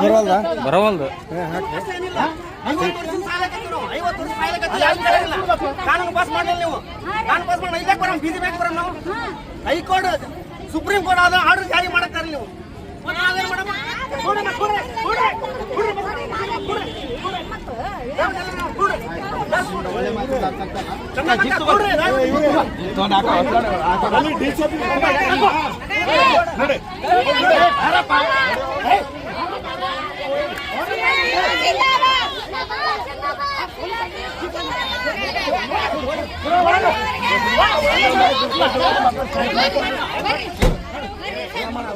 ಬರವಲ್ದಾ? ಬರವಲ್ದು? ನಾವು. High court supreme court ಆದ ಆರ್ಡರ್ ಜಾರಿ ಮಾಡಕ್ತಾರ ನೀವು. ಮತ್ತೆ ನಾವೇನ್ ಮಾಡಮ್ಮ?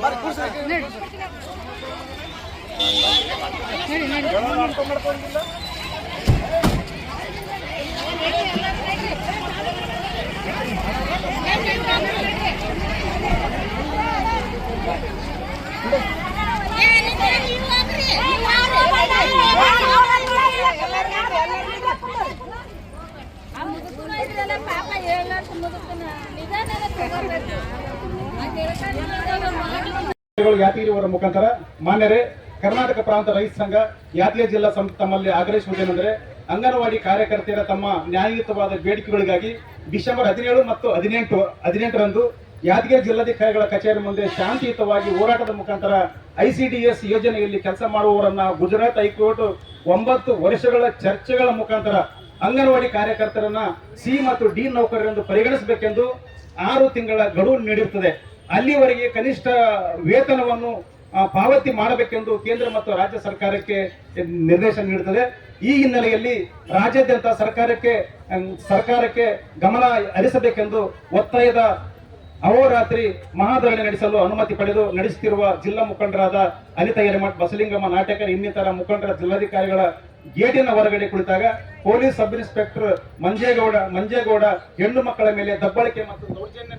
ಮಾಡಿ ಯಾದಗಿರಿ ಮುಖಾಂತರ ಮಾನ್ಯರೇ, ಕರ್ನಾಟಕ ಪ್ರಾಂತ ರೈತ ಸಂಘ ಯಾದಗಿರಿ ಜಿಲ್ಲಾ ಸಂಸ್ಥೆ ತಮ್ಮಲ್ಲಿ ಆಗ್ರಹಿಸುವುದೇನೆಂದರೆ ಅಂಗನವಾಡಿ ಕಾರ್ಯಕರ್ತೆಯರ ತಮ್ಮ ನ್ಯಾಯಯುತವಾದ ಬೇಡಿಕೆಗಳಿಗಾಗಿ ಡಿಸೆಂಬರ್ ಹದಿನೇಳು ಮತ್ತು ಹದಿನೆಂಟು, ಹದಿನೆಂಟರಂದು ಯಾದಗಿರಿ ಜಿಲ್ಲಾಧಿಕಾರಿಗಳ ಕಚೇರಿ ಮುಂದೆ ಶಾಂತಿಯುತವಾಗಿ ಹೋರಾಟದ ಮುಖಾಂತರ ಐಸಿಡಿಎಸ್ ಯೋಜನೆಯಲ್ಲಿ ಕೆಲಸ ಮಾಡುವವರನ್ನ ಗುಜರಾತ್ ಹೈಕೋರ್ಟ್ ಒಂಬತ್ತು ವರ್ಷಗಳ ಚರ್ಚೆಗಳ ಮುಖಾಂತರ ಅಂಗನವಾಡಿ ಕಾರ್ಯಕರ್ತರನ್ನ ಸಿ ಮತ್ತು ಡಿ ನೌಕರರೆಂದು ಪರಿಗಣಿಸಬೇಕೆಂದು ಆರು ತಿಂಗಳ ಗಡುವು ನೀಡಿರುತ್ತದೆ. ಅಲ್ಲಿವರೆಗೆ ಕನಿಷ್ಠ ವೇತನವನ್ನು ಪಾವತಿ ಮಾಡಬೇಕೆಂದು ಕೇಂದ್ರ ಮತ್ತು ರಾಜ್ಯ ಸರ್ಕಾರಕ್ಕೆ ನಿರ್ದೇಶನ ನೀಡುತ್ತದೆ. ಈ ಹಿನ್ನೆಲೆಯಲ್ಲಿ ರಾಜ್ಯಾದ್ಯಂತ ಸರ್ಕಾರಕ್ಕೆ ಸರ್ಕಾರಕ್ಕೆ ಗಮನ ಹರಿಸಬೇಕೆಂದು ಒತ್ತಾಯದ ಅಹೋರಾತ್ರಿ ಮಹಾಧರಣಿ ನಡೆಸಲು ಅನುಮತಿ ಪಡೆದು ನಡೆಸುತ್ತಿರುವ ಜಿಲ್ಲಾ ಮುಖಂಡರಾದ ಅನಿತಾ ಹಿರೇಮಠ್ ಬಸಲಿಂಗಮ್ಮ ನಾಟಕರ್ ಇನ್ನಿತರ ಮುಖಂಡರ ಜಿಲ್ಲಾಧಿಕಾರಿಗಳ ಗೇಟಿನ ಹೊರಗಡೆ ಕುಳಿತಾಗ police sub inspector Manjegowda Manjegowda ಹೆಣ್ಣು ಮಕ್ಕಳ ಮೇಲೆ ದಬ್ಬಳಿಕೆ ಮತ್ತು ದೌರ್ಜನ್ಯ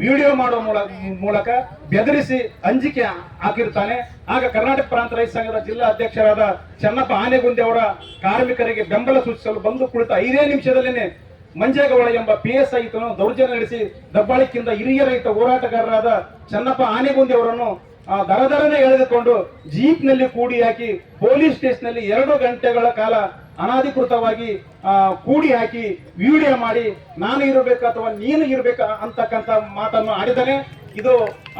ವಿಡಿಯೋ ಮಾಡುವ ಮೂಲ- ಮೂಲಕ ಬೆದರಿಸಿ ಅಂಜಿಕೆ ಹಾಕಿರ್ತಾನೆ ಆಗ ಕರ್ನಾಟಕ ಪ್ರಾಂತ ರೈತ ಸಂಘದ ಜಿಲ್ಲಾ ಅಧ್ಯಕ್ಷರಾದ ಚನ್ನಪ್ಪ ಆನೆಗುಂದಿ ಅವರ ಕಾರ್ಮಿಕರಿಗೆ ಬೆಂಬಲ ಸೂಚಿಸಲು ಬಂದು ಕುಳಿತ ಐದೇ ನಿಮಿಷದಲ್ಲೇನೆ ಮಂಜೇಗೌಡ ಎಂಬ ಪಿ ಎಸ್ ಐ ದೌರ್ಜನ್ಯ ನಡೆಸಿ ದಬ್ಬಾಳಿಕೆಯಿಂದ ಹಿರಿಯ ರೈತ ಹೋರಾಟಗಾರರಾದ ಚನ್ನಪ್ಪ ಆನೆಗುಂದಿ ಅವರನ್ನು ಆ, ದರದರನೆ ಎಳೆದುಕೊಂಡು ಜೀಪ್ನಲ್ಲಿ ಕೂಡಿ ಹಾಕಿ ಪೊಲೀಸ್ ಸ್ಟೇಷನ್ನಲ್ಲಿ ಎರಡು ಗಂಟೆಗಳ ಕಾಲ ಅನಾಧಿಕೃತವಾಗಿ ಕೂಡಿ ಹಾಕಿ ವಿಡಿಯೋ ಮಾಡಿ ನಾನು ಇರಬೇಕು ಅಥವಾ ನೀನು ಇರಬೇಕು ಅಂತಕ್ಕಂಥ ಮಾತನ್ನು ಆಡಿದರೆ ಇದು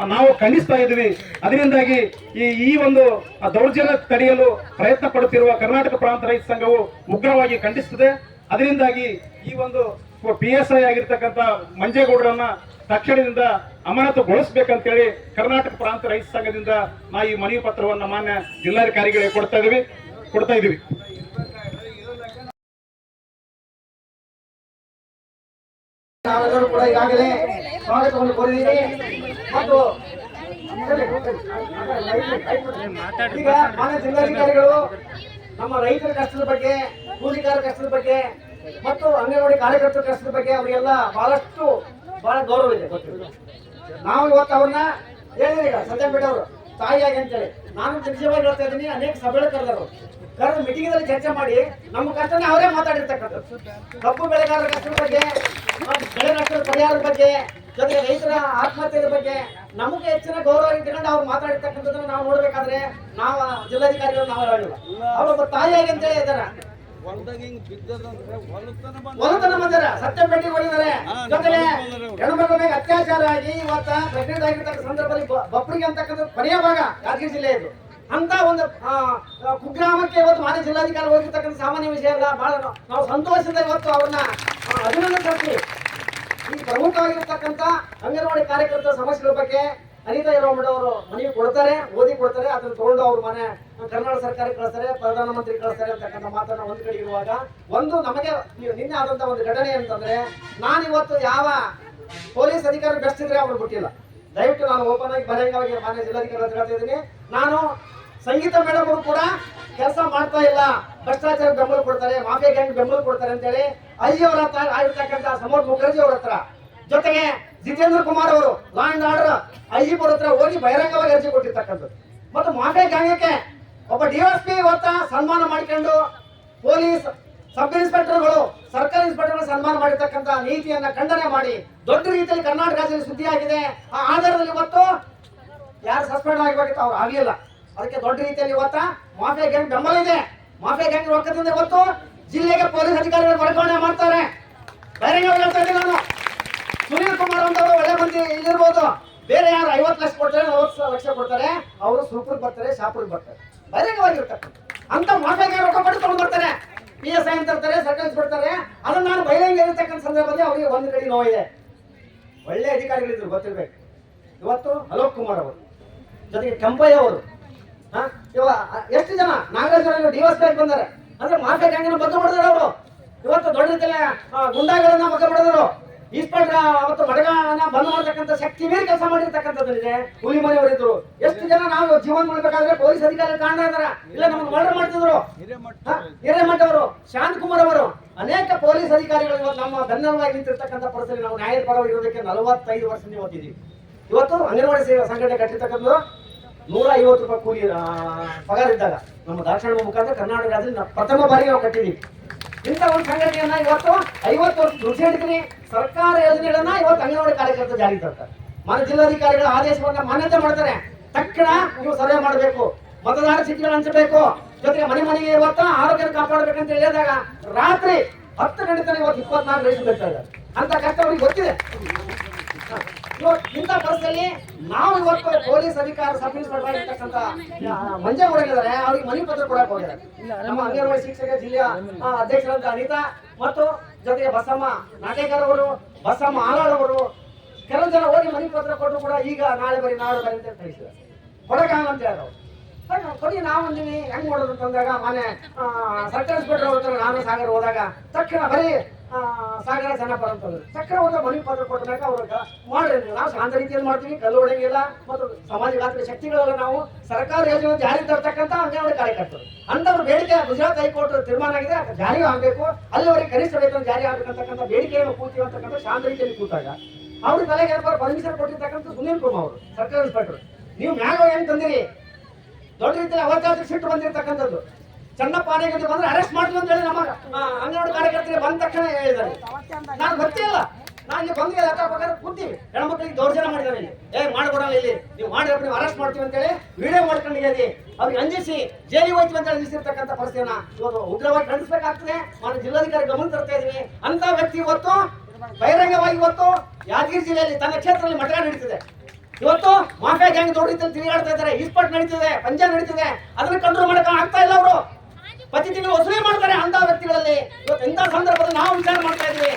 ನಾವು ಖಂಡಿಸ್ತಾ ಇದ್ವಿ ಅದರಿಂದಾಗಿ ಈ ಈ ಒಂದು ದೌರ್ಜನ್ಯ ತಡೆಯಲು ಪ್ರಯತ್ನ ಪಡುತ್ತಿರುವ ಕರ್ನಾಟಕ ಪ್ರಾಂತ ರೈತ ಸಂಘವು ಉಗ್ರವಾಗಿ ಖಂಡಿಸುತ್ತದೆ. ಅದರಿಂದಾಗಿ ಈ ಒಂದು ಪಿ ಎಸ್ ಐ ಆಗಿರ್ತಕ್ಕಂಥ ಮಂಜೇಗೌಡರನ್ನ ತಕ್ಷಣದಿಂದ ಅಮಾನತುಗೊಳಿಸಬೇಕಂತೇಳಿ ಕರ್ನಾಟಕ ಪ್ರಾಂತ ರೈತ ಸಂಘದಿಂದ ನಾ ಈ ಮನವಿ ಪತ್ರವನ್ನ ಮಾನ್ಯ ಜಿಲ್ಲಾಧಿಕಾರಿಗಳಿಗೆ ಕೊಡ್ತಾ ಇದೀವಿ ಕೊಡ್ತಾ ಇದೀವಿ. ಜಿಲ್ಲಾಧಿಕಾರಿಗಳು ನಮ್ಮ ರೈತರ ಕಷ್ಟದ ಬಗ್ಗೆ ಕೂಲಿಕಾರ ಕಷ್ಟದ ಬಗ್ಗೆ ಮತ್ತು ಅಂಗನವಾಡಿ ಕಾರ್ಯಕರ್ತರ ಕಷ್ಟದ ಬಗ್ಗೆ ಅವರಿಗೆಲ್ಲ ಬಹಳಷ್ಟು ಬಹಳ ಗೌರವ ಇದೆ, ಗೊತ್ತಿದೆ. ನಾವು ಇವತ್ತು ಅವ್ರನ್ನ ಹೇಳಿದೀಗ ಬೇಡ ಅವರು, ತಾಯಿಯಾಗಿ ಅಂತೇಳಿ, ನಾನು ನಿಜವಾಗಿ ಹೇಳ್ತಾ ಇದ್ದೀನಿ, ಅನೇಕ ಸಭೆಗಳು ಕರೆದವರು. ಕರೆದು ಮೀಟಿಂಗ್ ದಲ್ಲಿ ಚರ್ಚೆ ಮಾಡಿ, ನಮ್ಮ ಕಷ್ಟನ ಅವರೇ ಮಾತಾಡಿರ್ತಕ್ಕಂಥದ್ದು. ಕಬ್ಬು ಬೆಳೆಗಾರರ ಕಷ್ಟದ ಬಗ್ಗೆ ಬೆಳೆ ನಷ್ಟದ ಪರಿಹಾರದ ಬಗ್ಗೆ, ಜೊತೆಗೆ ರೈತರ ಆತ್ಮಹತ್ಯೆಯ ಬಗ್ಗೆ, ನಮಗೆ ಹೆಚ್ಚಿನ ಗೌರವ ಇಟ್ಕೊಂಡು ಅವ್ರು ಮಾತಾಡಿರ್ತಕ್ಕಂಥದ್ದನ್ನು ನಾವು ನೋಡ್ಬೇಕಾದ್ರೆ, ನಾವು ಜಿಲ್ಲಾಧಿಕಾರಿಗಳು ನಾವು ಹೇಳಿಲ್ಲ ಅವರೊಬ್ಬ ತಾಯಿಯಾಗಿ ಅಂತೇಳಿ ಇದ್ದಾರೆ ಹೊಲತನ ಬಂದಾರ ಸತ್ಯಪೇಟೆಗೆ ಹೋಗಿದ್ದಾರೆ ಜೊತೆಗೆ ಹೆಣ್ಮಕ್ಳ ಮೇಲೆ ಅತ್ಯಾಚಾರ ಆಗಿ ಇವತ್ತ ಪ್ರೆಗ್ನೆಂಟ್ ಆಗಿರ್ತಕ್ಕ ಸಂದರ್ಭದಲ್ಲಿ ಬಪ್ಪರಿಗೆ ಅಂತಕ್ಕಂಥ ಕೊನೆಯ ಭಾಗ ಯಾದಗಿರಿ ಜಿಲ್ಲೆ ಇದು. ಅಂತ ಒಂದು ಕುಗ್ರಾಮಕ್ಕೆ ಇವತ್ತು ಮಾನ್ಯ ಜಿಲ್ಲಾಧಿಕಾರಿ ಹೋಗಿರ್ತಕ್ಕಂಥ ಸಾಮಾನ್ಯ ವಿಷಯ ಅಲ್ಲ ಬಹಳ ನಾವು- ಸಂತೋಷದಿಂದ ಇವತ್ತು ಅವ್ರನ್ನ ಆ, ಅಭಿನಂದಿಸ್ತೀವಿ ಈ ಪ್ರಮುಖವಾಗಿರ್ತಕ್ಕಂಥ ಅಂಗನವಾಡಿ ಕಾರ್ಯಕರ್ತರ ಸಮಸ್ಯೆಗಳ ಬಗ್ಗೆ ಅನಿತಾ ಹಿರೋಮಠ ಅವರು ಮನವಿ ಕೊಡ್ತಾರೆ, ಓದಿ ಕೊಡ್ತಾರೆ, ಅದನ್ನ ತಗೊಂಡು ಅವ್ರ ಮನೆ ಕರ್ನಾಟಕ ಸರ್ಕಾರ ಕಳಿಸ್ತಾರೆ ಪ್ರಧಾನಮಂತ್ರಿ ಕಳಿಸ್ತಾರೆ ಅಂತಕ್ಕಂಥ ಮಾತನ್ನ ಒಂದು ಕಡೆ ಇರುವಾಗ ಒಂದು ನಮಗೆ ನಿನ್ನೆ ಆದಂತ ಒಂದು ಘಟನೆ ಅಂತಂದ್ರೆ ನಾನು ಇವತ್ತು ಯಾವ ಪೊಲೀಸ್ ಅಧಿಕಾರಿ ಬೆಳೆಸಿದ್ರೆ ಅವ್ರು ಬಿಟ್ಟಿಲ್ಲ. ದಯವಿಟ್ಟು ನಾನು ಓಪನ್ ಆಗಿ ಬಹಿರಂಗವಾಗಿ ಮಾನ್ಯ ಜಿಲ್ಲಾಧಿಕಾರಿ ಹತ್ರ ಹೇಳ್ತಾ ಇದ್ದೀನಿ. ನಾನು ಸಂಗೀತ ಮೇಡಮ್ ಅವರು ಕೂಡ ಕೆಲಸ ಮಾಡ್ತಾ ಇಲ್ಲ. ಭ್ರಷ್ಟಾಚಾರ ಬೆಂಬಲ ಕೊಡ್ತಾರೆ, ಮಾಫಿಯಾ ಗ್ಯಾಂಗ್ ಬೆಂಬಲ ಕೊಡ್ತಾರೆ ಅಂತೇಳಿ ಅಲ್ಲಿ ಅವರ ಹತ್ರ ಆಗಿರ್ತಕ್ಕಂಥ ಸಮೋರ್ ಮುಖರ್ಜಿ ಅವ್ರ ಹತ್ರ ಜೊತೆಗೆ ಜಿತೇಂದ್ರ ಕುಮಾರ್ ಅವರು law and order I G ಹತ್ರ ಹೋಗಿ ಬಹಿರಂಗವಾಗಿ ಅರ್ಜಿ ಕೊಟ್ಟಿರ್ತಕ್ಕಂಥದ್ದು. ಮತ್ತು ಮಾಫಿಯಾ ಗ್ಯಾಂಗಕ್ಕೆ ಒಬ್ಬ ಡಿ ಎಸ್ ಪಿ ಇವತ್ತ ಸನ್ಮಾನ ಮಾಡಿಕೊಂಡು ಪೊಲೀಸ್ ಸಬ್ ಇನ್ಸ್ಪೆಕ್ಟರ್ಗಳು ಸರ್ಕಾರಿ ಇನ್ಸ್ಪೆಕ್ಟರ್ಗಳು ಸನ್ಮಾನ ಮಾಡಿರ್ತಕ್ಕಂಥ ನೀತಿಯನ್ನ ಖಂಡನೆ ಮಾಡಿ ದೊಡ್ಡ ರೀತಿಯಲ್ಲಿ ಕರ್ನಾಟಕ ರಾಜ್ಯದಲ್ಲಿ ಸುದ್ದಿ ಆಗಿದೆ. ಆ ಆಧಾರದಲ್ಲಿ ಇವತ್ತು ಯಾರು ಸಸ್ಪೆಂಡ್ ಆಗಬೇಕಿತ್ತು ಅವ್ರು ಆಗಲಿಲ್ಲ. ಅದಕ್ಕೆ ದೊಡ್ಡ ರೀತಿಯಲ್ಲಿ ಇವತ್ತ ಮಾಫಿಯಾ ಗ್ಯಾಂಗ್ ಬೆಂಬಲ ಇದೆ. ಮಾಫಿಯಾ ಗ್ಯಾಂಗ್ ರೊಕ್ಕದಿಂದ ಇವತ್ತು ಜಿಲ್ಲೆಗೆ ಪೊಲೀಸ್ ಅಧಿಕಾರಿಗಳು ವರ್ಗಾವಣೆ ಮಾಡ್ತಾರೆ. ಬೇರೆ ಹೇಳ್ತಾ ಇದ್ದೀನಿ ನಾನು ಸುನೀಲ್ ಕುಮಾರ್ ಅಂತವರು ಒಳ್ಳೆ ಮಂದಿ ಇಲ್ಲಿರ್ಬೋದು. ಬೇರೆ ಯಾರು ಐವತ್ತು ಲಕ್ಷ ಕೊಡ್ತಾರೆ, ನಲವತ್ತು ಲಕ್ಷ ಕೊಡ್ತಾರೆ, ಅವರು ಸೂಪರ್ ಬರ್ತಾರೆ, ಶಾಪುರ್ಗೆ ಬರ್ತಾರೆ. ಬಹಿರಂಗವಾಗಿರ್ತಕ್ಕಂಥ ಅಂತ ಮಾಫಿಯಾಗೆ ರೊಕ್ಕ ಕೊಟ್ಟು ತಗೊಂಡು ಬರ್ತಾರೆ. ಪಿ ಎಸ್ ಐ ಅಂತ ಇರ್ತಾರೆ ಸರ್ಕಲ್ಸ್ ಕೊಡ್ತಾರೆ. ಅದನ್ನ ನಾನು ಬಹಿರಂಗ ಇರತಕ್ಕಂಥ ಸಂದರ್ಭದಲ್ಲಿ ಅವರಿಗೆ ಒಂದು ಕಡೆ ನೋವಿದೆ. ಒಳ್ಳೆ ಅಧಿಕಾರಿಗಳಿದ್ರು, ಗೊತ್ತಿರ್ಬೇಕು. ಇವತ್ತು ಅಲೋಕ್ ಕುಮಾರ್ ಅವರು, ಜೊತೆಗೆ ಕೆಂಪಯ್ಯ ಅವರು, ಹಾ, ಇವ ಎಷ್ಟು ಜನ? ನಾಗರಾಜ್ ಡಿವೋರ್ಸ್ ಬ್ಯಾಂಕ್ ಬಂದಾರೆ. ಅಂದ್ರೆ ಮಾಫಿಯಾ ಗ್ಯಾಂಗಿನ ಬದ್ದು ಮಾಡಿದ್ರು ಅವರು. ಇವತ್ತು ದೊಡ್ಡ ಗುಂಡಾಗಳನ್ನ ಬಗ್ಗೆ ಮಾಡಿದ್ರು ಇಸ್ಪೆಕ್ಟರ್ ಅವತ್ತು ಮಡಗನ ಬಂದ್ ಮಾಡತಕ್ಕಂಥ ಶಕ್ತಿ ಮೇಲೆ ಕೆಲಸ ಮಾಡಿರ್ತಕ್ಕಂಥದ್ದಿದೆ ಹುಲಿ ಮನೆಯವರಿದ್ರು ಎಷ್ಟು ಜನ ನಾವು ಜೀವನ ಮಾಡ್ಬೇಕಾದ್ರೆ ಪೊಲೀಸ್ ಅಧಿಕಾರಿ ಕಾರಣ ಇದಾರ. ಇಲ್ಲ ನಮ್ಗೆ ಮರ್ಡರ್ ಮಾಡ್ತಿದ್ರು. ಹಿರೇಮಠ ಅವರು ಶಾಂತ್ ಕುಮಾರ್ ಅವರು. ಅನೇಕ ಪೊಲೀಸ್ ಅಧಿಕಾರಿಗಳು ಇವತ್ತು ನಮ್ಮ ಬೆನ್ನಲವಾಗಿ ನಿಂತಿರ್ತಕ್ಕಂಥ ಪರಿಸ್ಥಿತಿ ನಾವು ನ್ಯಾಯದ ಪರವಾಗಿ ಇರೋದಕ್ಕೆ ನಲವತ್ತೈದು ವರ್ಷದಿಂದ ಓದಿದ್ದೀವಿ. ಇವತ್ತು ಅಂಗನವಾಡಿ ಸೇವಾ ಸಂಘಟನೆ ಕಟ್ಟಿರ್ತಕ್ಕಂಥದ್ದು ನೂರ ಐವತ್ತು ರೂಪಾಯಿ ಕೂಲಿ ಪಗಾರ ಇದ್ದಾಗ. ನಮ್ಮ ದಾಕ್ಷಿಣ ಮುಖಾಂತರ ಕರ್ನಾಟಕ ರಾಜ್ಯದಲ್ಲಿ ನಾವು ಪ್ರಥಮ ಬಾರಿಗೆ ನಾವು ಕಟ್ಟಿದ್ದೀವಿ. ಇಂಥ ಒಂದು ಸಂಘಟನೆಯನ್ನ ಇವತ್ತು ಐವತ್ತು ವರ್ಷ ರುಚಿ ಹಿಡಿತೀನಿ ಸರ್ಕಾರ ಯೋಜನೆಗಳನ್ನ ಇವತ್ತು ಅಂಗನವಾಡಿ ಕಾರ್ಯಕರ್ತರು ಜಾರಿಗೆ ತರ್ತಾರೆ. ಮನ ಜಿಲ್ಲಾಧಿಕಾರಿಗಳ ಆದೇಶವನ್ನ ಮಾನ್ಯತೆ ಮಾಡ್ತಾರೆ. ತಕ್ಷಣ ನೀವು ಸರ್ವೆ ಮಾಡಬೇಕು. ಮತದಾರ ಚೀಟಿಗಳು ಹಂಚಬೇಕು. ಜೊತೆಗೆ ಮನೆ ಮನೆಗೆ ಇವತ್ತು ಆರೋಗ್ಯ ಕಾಪಾಡಬೇಕಂತ ಹೇಳಿದಾಗ ರಾತ್ರಿ ಹತ್ತು ಗಂಟೆ ತನಕ ಇವತ್ತು ಇಪ್ಪತ್ನಾಲ್ಕು ರೇಷನ್ ಬರ್ತಾ ಇದ್ದಾರೆ. ಅಂತ ಕಷ್ಟ ಅವ್ರಿಗೆ ಗೊತ್ತಿದೆ. ಇಂಥ ಪರಿಸ್ಥಿತಿಯಲ್ಲಿ ನಾವು ಇವತ್ತು ಪೊಲೀಸ್ ಅಧಿಕಾರ ಸಬ್ ಇನ್ಸ್ಪೆಕ್ಟರ್ ಆಗಿರ್ತಕ್ಕಂಥ ಮಂಜೆ ಹೊರಗಿದ್ದಾರೆ ಅವ್ರಿಗೆ ಮನೆ ಪತ್ರ ಕೊಡಕ್ ಹೋಗಿದ್ದಾರೆ ನಮ್ಮ ಅಂಗನವಾಡಿ ಶಿಕ್ಷಕ ಜಿಲ್ಲೆಯ ಅಧ್ಯಕ್ಷರಂತ ಅನಿತಾ ಮತ್ತು ಜೊತೆಗೆ ಬಸಮ್ಮ ನಾಟೇಕರ್ ಅವರು, ಬಸಮ್ಮ ಆಲಾಳ್ ಅವರು ಕೆಲವು ಜನ ಹೋಗಿ ಮನೆ ಪತ್ರ ಕೊಟ್ಟರು ಕೂಡ ಈಗ ನಾಳೆ ಬರೀ ನಾಳೆ ಬರೀ ಅಂತ ಕಳಿಸಿದ್ದಾರೆ. ಕೊಡಕಾಗಲ್ಲ ಅಂತ ಹೇಳಿದ್ರು ಕೊಡಿ ಅಂದೀವಿ ಹೆಂಗ್ ಮಾಡೋದು ಅಂತಂದಾಗ ಮನೆ ಸರ್ಕಾರಿ ಇನ್ಸ್ಪೆಕ್ಟರ್ ಹೋಗ್ತಾರೆ ನಾನು ಸಾಗರ ಹೋದಾಗ ತಕ್ಷಣ ಬರೀ ಸಾಗರ ಚೆನ್ನಪ್ಪ ಅಂತಂದ್ರು ತಕ್ಷಣ ಹೋದ್ರೆ ಮನೆ ಪತ್ರ ಕೊಟ್ಟಾಗ ಅವ್ರಿಗೆ ಮಾಡ್ರಿ, ನಾವು ಶಾಂತ ರೀತಿಯಲ್ಲಿ ಮಾಡ್ತೀವಿ, ಕಲ್ಲು ಹೊಡೆಯಂಗಿಲ್ಲ ಮತ್ತು ಸಮಾಜ ಸಮಾಜಘಾತಕ ಶಕ್ತಿಗಳೆಲ್ಲ ನಾವು, ಸರ್ಕಾರ ಯೋಜನೆ ಜಾರಿ ತರ್ತಕ್ಕಂಥ ಅಂಗನವಾಡಿ ಕಾರ್ಯಕರ್ತರು. ಅಂತವ್ರ ಬೇಡಿಕೆ ಗುಜರಾತ್ ಹೈಕೋರ್ಟ್ ತೀರ್ಮಾನ ಆಗಿದೆ ಜಾರಿ ಆಗಬೇಕು, ಅಲ್ಲಿವರೆಗೆ ಕನಿಷ್ಠ ವೇತನ ಜಾರಿ ಆಗಬೇಕಂತಕ್ಕಂಥ ಬೇಡಿಕೆಯನ್ನು ಕೂತೀವಿ ಅಂತಕ್ಕಂಥ ಶಾಂತ ರೀತಿಯಲ್ಲಿ ಕೂತಾಗ ಅವ್ರ ತಲೆಗೆ ಪರ್ಮಿಷನ್ ಕೊಟ್ಟಿರ್ತಕ್ಕಂಥ ಸುನೀಲ್ ಕುಮಾರ್ ಅವರು ಸರ್ಕಾರಿ ಇನ್ಸ್ಪೆಕ್ಟರ್ ನೀವು ಮ್ಯಾಗ ಹೆಂಗ್ ತಂದಿರಿ? ದೊಡ್ಡ ರೀತಿಯಲ್ಲಿ ಅವಕಾಶ ಸಿಟ್ಟು ಬಂದಿರತಕ್ಕಂಥದ್ದು. ಚನ್ನಪ್ಪ ಆನೆಗಂಟಿ ಬಂದ್ರೆ ಅರೆಸ್ಟ್ ಮಾಡ್ತೀವಿ ಅಂತ ಹೇಳಿ ನಮ್ಮ ಅಂಗನವಾಡಿ ಕಾರ್ಯಕರ್ತರಿಗೆ ಬಂದ ತಕ್ಷಣ ಹೇಳಿದ್ದಾರೆ. ನಾನು ಗೊತ್ತಿಲ್ಲ ನಾನು ಇಲ್ಲಿ ಬಂದಿಲ್ಲ ಲೆಕ್ಕ ಪ್ರಕಾರ ಕೂತೀವಿ. ಹೆಣ್ಮಕ್ಳಿಗೆ ದೌರ್ಜನ್ಯ ಮಾಡಿದ್ದಾರೆ ಇಲ್ಲಿ. ಏ ಮಾಡ್ಕೊಡಲ್ಲ ಇಲ್ಲಿ. ನೀವು ಮಾಡಿರಪ್ಪ ನೀವು ಅರೆಸ್ಟ್ ಮಾಡ್ತೀವಿ ಅಂತ ಹೇಳಿ ವಿಡಿಯೋ ಮಾಡ್ಕೊಂಡಿದ್ದೀವಿ ಅವ್ರಿಗೆ ಅಂಜಿಸಿ ಜೈಲಿಗೆ ಹೋಯ್ತು ಅಂತ ಅಂಜಿಸಿರ್ತಕ್ಕಂಥ ಪರಿಸ್ಥಿತಿಯನ್ನ ಇವತ್ತು ಉಗ್ರವಾಗಿ ಖಂಡಿಸಬೇಕಾಗ್ತದೆ ನಾನು ಜಿಲ್ಲಾಧಿಕಾರಿ ಗಮನ ತರ್ತಾ ಇದೀವಿ. ಅಂತ ವ್ಯಕ್ತಿ ಇವತ್ತು ಬಹಿರಂಗವಾಗಿ ಇವತ್ತು ಯಾದಗಿರಿ ಜಿಲ್ಲೆಯಲ್ಲಿ ತನ್ನ ಕ್ಷೇತ್ರದಲ್ಲಿ ಮಠ ನಡೀತಿದೆ. ಇವತ್ತು ಮಾಫಿಯಾ ಗ್ಯಾಂಗ್ ದೊಡ್ಡ ರೀತಿಯಲ್ಲಿ ತಿರುಗಾಡ್ತಾ ಇದ್ದಾರೆ. ಇಸ್ಪಟ್ ನಡೀತಿದೆ ಪಂಜಾ ನಡೀತಿದೆ. ಅದನ್ನ ಕಂಟ್ರೋಲ್ ಮಾಡಕ್ಕೆ ಆಗ್ತಾ ಇಲ್ಲ ಅವರು. ಪ್ರತಿ ತಿಂಗಳು ವಸೂಲಿ ಮಾಡ್ತಾರೆ ಅಂತ ವ್ಯಕ್ತಿಗಳಲ್ಲಿ. ಇವತ್ತು ಎಂತ ಸಂದರ್ಭದಲ್ಲಿ ನಾವು ವಿಚಾರ ಮಾಡ್ತಾ ಇದ್ವಿ.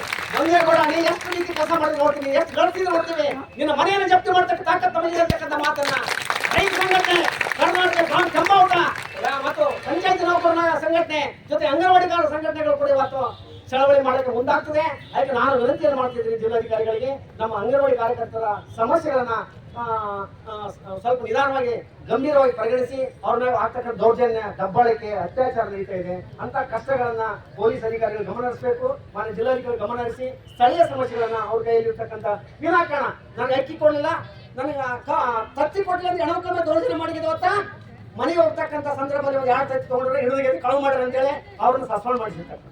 ಕೂಡ ನೀ ಎಷ್ಟು ರೀತಿ ಕೆಲಸ ಮಾಡಿ ನೋಡ್ತೀನಿ, ಎಷ್ಟು ಗಳಿಸಿ ನೋಡ್ತೀವಿ. ನಿನ್ನ ಮನೆಯನ್ನು ಜಪ್ತಿ ಮಾಡ್ತಕ್ಕ ತಾಕತ್ ನಮಗೆ ಇರತಕ್ಕಂಥ ಮಾತನ್ನ ರೈತ ಸಂಘಟನೆ, ಕರ್ನಾಟಕ ಬಾಂಡ್ ಕಂಬ ಮತ್ತು ಪಂಚಾಯತ್ ನೌಕರನ ಸಂಘಟನೆ, ಜೊತೆ ಅಂಗನವಾಡಿಗಾರರ ಸಂಘಟನೆಗಳು ಕೂಡ ಇವತ್ತು ಚಳವಳಿ ಮಾಡಕ್ಕೆ ಮುಂದಾಗ್ತದೆ. ಅದಕ್ಕೆ ನಾನು ವಿನಂತಿಯನ್ನು ಮಾಡ್ತಿದ್ದೀನಿ ಜಿಲ್ಲಾಧಿಕಾರಿಗಳಿಗೆ, ನಮ್ಮ ಅಂಗನವಾಡಿ ಕಾರ್ಯಕರ್ತರ ಸಮಸ್ಯೆಗಳನ್ನ ಸ್ವಲ್ಪ ನಿಧಾನವಾಗಿ ಗಂಭೀರವಾಗಿ ಪರಿಗಣಿಸಿ, ಅವ್ರ ಮೇಲೆ ಆಗ್ತಕ್ಕಂಥ ದೌರ್ಜನ್ಯ, ದಬ್ಬಾಳಿಕೆ, ಅತ್ಯಾಚಾರ ನಡೀತಾ ಇದೆ. ಅಂತ ಕಷ್ಟಗಳನ್ನ ಪೊಲೀಸ್ ಅಧಿಕಾರಿಗಳು ಗಮನ ಹರಿಸಬೇಕು. ಮಾನ್ಯ ಜಿಲ್ಲಾಧಿಕಾರಿ ಗಮನ ಹರಿಸಿ, ಸ್ಥಳೀಯ ಸಮಸ್ಯೆಗಳನ್ನ ಅವ್ರ ಕೈಯಲ್ಲಿ ಇರ್ತಕ್ಕಂಥ ವಿನಾಕಾರಣ ನನಗೆ ಅಕ್ಕಿ ಕೊಡಲಿಲ್ಲ ನನಗೆ ತತ್ತಿ ಕೊಟ್ಟಿಲ್ಲ ಅಂದ್ರೆ ಹೆಣ್ಮಕ್ಳನ್ನ ದೌರ್ಜನ್ಯ ಮಾಡಿದ ಗೊತ್ತಾ? ಮನೆಗೆ ಹೋಗ್ತಕ್ಕಂಥ ಸಂದರ್ಭದಲ್ಲಿ ಒಂದು ಎರಡು ತತ್ತಿ ತಗೊಂಡ್ರೆ ಹಿಡಿದು ಕಳು ಮಾಡ್ರಿ ಅಂತೇಳಿ ಅವ್ರನ್ನ ಸಸ್ಪೆಂಡ್ ಮಾಡಿಸಿರ್ತಾರೆ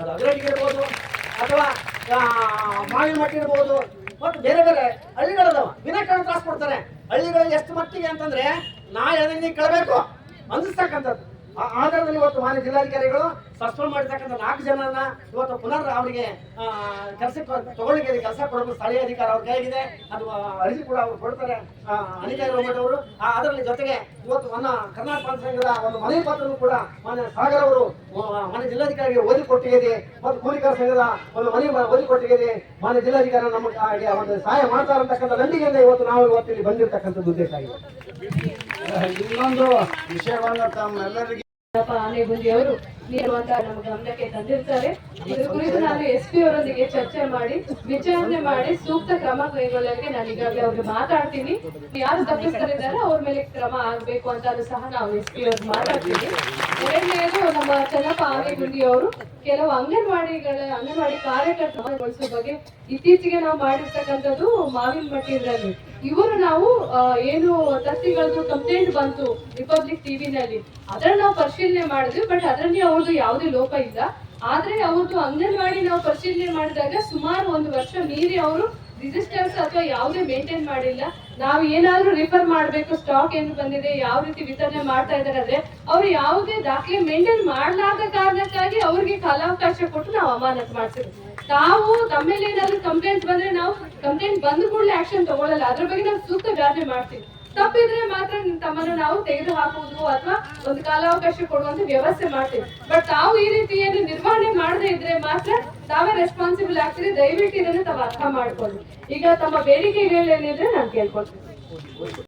ಅದು ಅಗ್ರಟಿಗೆ ಇರ್ಬೋದು ಅಥವಾ ಮಾವಿನ ಮಟ್ಟಿ ಇರ್ಬೋದು. ಮತ್ತು ಬೇರೆ ಬೇರೆ ಹಳ್ಳಿಗಳದವ. ವಿನಾಕಾರಣ ತ್ರಾಸ ಕೊಡ್ತಾರೆ ಹಳ್ಳಿಗಳಲ್ಲಿ ಎಷ್ಟು ಮಟ್ಟಿಗೆ ಅಂತಂದ್ರೆ ನಾ ನೀವು ಕೇಳಬೇಕು. ಅಂದಿಸ್ತಕ್ಕಂಥದ್ದು ಆ ಆಧಾರದಲ್ಲಿ ಇವತ್ತು ಮಾನ್ಯ ಜಿಲ್ಲಾಧಿಕಾರಿಗಳು ಸಸ್ಪೆಂಡ್ ಮಾಡಿರ್ತಕ್ಕಂಥ ನಾಲ್ಕು ಜನರನ್ನ ಇವತ್ತು ಪುನರ್ ಅವರಿಗೆ ಕೆಲಸಕ್ಕೆ ತಗೊಳ್ಳಿಕ್ಕೆ ಕೆಲಸ ಕೊಡಬೇಕು ಸ್ಥಳೀಯ ಅಧಿಕಾರ ಅವ್ರ ಕೈಯಾಗಿದೆ ಅದು ಅರ್ಜಿ ಕೂಡ ಅವರು ಕೊಡ್ತಾರೆ ಅನಿತಾ ಅವರು. ಅದರಲ್ಲಿ ಜೊತೆಗೆ ಇವತ್ತು ನನ್ನ ಕರ್ನಾಟಕ ಸಂಘದ ಒಂದು ಮನವಿ ಪತ್ರನೂ ಕೂಡ ಮಾನ್ಯ ಸಾಗರ್ ಅವರು ಮಾನ್ಯ ಜಿಲ್ಲಾಧಿಕಾರಿಗೆ ಓದಿ ಕೊಟ್ಟಿದೆ ಮತ್ತು ಕೂಲಿಕರ ಸಂಘದ ಒಂದು ಮನವಿ ಓದಿ ಕೊಟ್ಟಿದೆ ಮಾನ್ಯ ಜಿಲ್ಲಾಧಿಕಾರಿ ನಮ್ಮ ಒಂದು ಸಹಾಯ ಮಾಡ್ತಾರೆ ಅಂತಕ್ಕಂಥ ನಂಬಿಕೆಯಿಂದ ಇವತ್ತು ನಾವು ಇವತ್ತು ಇಲ್ಲಿ ಬಂದಿರತಕ್ಕಂಥದ್ದು ಉದ್ದೇಶ ಆಗಿದೆ. ಇನ್ನೊಂದು ವಿಷಯವನ್ನು ತಮ್ಮೆಲ್ಲರಿಗೆ ಆನೆಗುಂದಿ ಅವರು ನೀಡುವಂತ ನಮ್ಮ ಗಮನಕ್ಕೆ ತಂದಿರ್ತಾರೆ. ಇದರ ಕುರಿತು ನಾನು ಎಸ್ ಪಿ ಅವರೊಂದಿಗೆ ಚರ್ಚೆ ಮಾಡಿ, ವಿಚಾರಣೆ ಮಾಡಿ ಸೂಕ್ತ ಕ್ರಮ ಕೈಗೊಳ್ಳಲಿಕ್ಕೆ ನಾನು ಈಗಾಗಲೇ ಅವ್ರಿಗೆ ಮಾತಾಡ್ತೀನಿ. ಯಾರು ತಪ್ಪಿಸ್ತಾರಿದ್ದಾರೆ ಅವ್ರ ಮೇಲೆ ಕ್ರಮ ಆಗ್ಬೇಕು ಅಂತ ಸಹ ನಾವು ಎಸ್ ಪಿ ಅವ್ರಿಗೆ ಮಾತಾಡ್ತೀವಿ. ಎರಡನೇದು ನಮ್ಮ ಚನ್ನಪ್ಪ ಆಗಿಗುಂಡಿ ಅವರು, ಕೆಲವು ಅಂಗನವಾಡಿಗಳ, ಅಂಗನವಾಡಿ ಕಾರ್ಯಕರ್ತಗೊಳಿಸೋ ಬಗ್ಗೆ ಇತ್ತೀಚೆಗೆ ನಾವು ಮಾಡಿರ್ತಕ್ಕಂಥದ್ದು ಮಾವಿನ ಮಟ್ಟಿದ್ರಲ್ಲಿ ಇವರು ನಾವು ಏನು ತಸ್ತಿಗಳದ್ದು ಕಂಪ್ಲೇಂಟ್ ಬಂತು ರಿಪಬ್ಲಿಕ್ ಟಿವಿನಲ್ಲಿ ಅದನ್ನ ನಾವು ಪರಿಶೀಲನೆ ಮಾಡಿದ್ವಿ ಬಟ್ ಅದರಲ್ಲಿ ಅವ್ರದ್ದು ಯಾವುದೇ ಲೋಪ ಇಲ್ಲ. ಆದ್ರೆ ಅವ್ರದ್ದು ಅಂಗನವಾಡಿ ನಾವು ಪರಿಶೀಲನೆ ಮಾಡಿದಾಗ ಸುಮಾರು ಒಂದು ವರ್ಷ ಮೀರಿ ಅವರು ರಿಜಿಸ್ಟರ್ಸ್ ಅಥವಾ ಯಾವುದೇ ಮೇಂಟೈನ್ ಮಾಡಿಲ್ಲ. ನಾವು ಏನಾದ್ರೂ ರಿಫರ್ ಮಾಡಬೇಕು ಸ್ಟಾಕ್ ಏನು ಬಂದಿದೆ, ಯಾವ ರೀತಿ ವಿತರಣೆ ಮಾಡ್ತಾ ಇದ್ದಾರೆ ಅಂದ್ರೆ ಅವ್ರು ಯಾವುದೇ ದಾಖಲೆ ಮೇಂಟೈನ್ ಮಾಡಲಾರದ ಕಾರಣಕ್ಕಾಗಿ ಅವ್ರಿಗೆ ಕಾಲಾವಕಾಶ ಕೊಟ್ಟು ನಾವು ಅಮಾನತ್ ಮಾಡ್ತೀವಿ. ತಾವು ತಮ್ಮೇಲೆ ಏನಾದ್ರೂ ಕಂಪ್ಲೇಂಟ್ ಬಂದ್ರೆ ನಾವು ಕಂಪ್ಲೇಂಟ್ ಬಂದ ಕೂಡಲೇ ಆಕ್ಷನ್ ತಗೊಳ್ಳಲ್ಲ ಅದ್ರ ಬಗ್ಗೆ ನಾವು ಸೂಕ್ತ ವಿಚಾರಣೆ ಮಾಡ್ತೀವಿ. ತಪ್ಪಿದ್ರೆ ಮಾತ್ರ ತಮ್ಮನ್ನು ನಾವು ತೆಗೆದು ಹಾಕುವುದು ಅಥವಾ ಒಂದು ಕಾಲಾವಕಾಶ ಕೊಡುವಂತ ವ್ಯವಸ್ಥೆ ಮಾಡ್ತೀವಿ. ಬಟ್ ತಾವು ಈ ರೀತಿ ಏನು ನಿರ್ವಹಣೆ ಮಾಡದೇ ಇದ್ರೆ ಮಾತ್ರ ತಾವೇ ರೆಸ್ಪಾನ್ಸಿಬಲ್ ಆಗ್ತೀರಿ. ದಯವಿಟ್ಟು ಇದನ್ನು ತಾವು ಅರ್ಥ ಮಾಡ್ಕೊಳ್ಳಿ. ಈಗ ತಮ್ಮ ಬೇಡಿಕೆಗಳೇನಿದ್ರೆ ನಾನು ಕೇಳ್ಕೊಳ್ತೀನಿ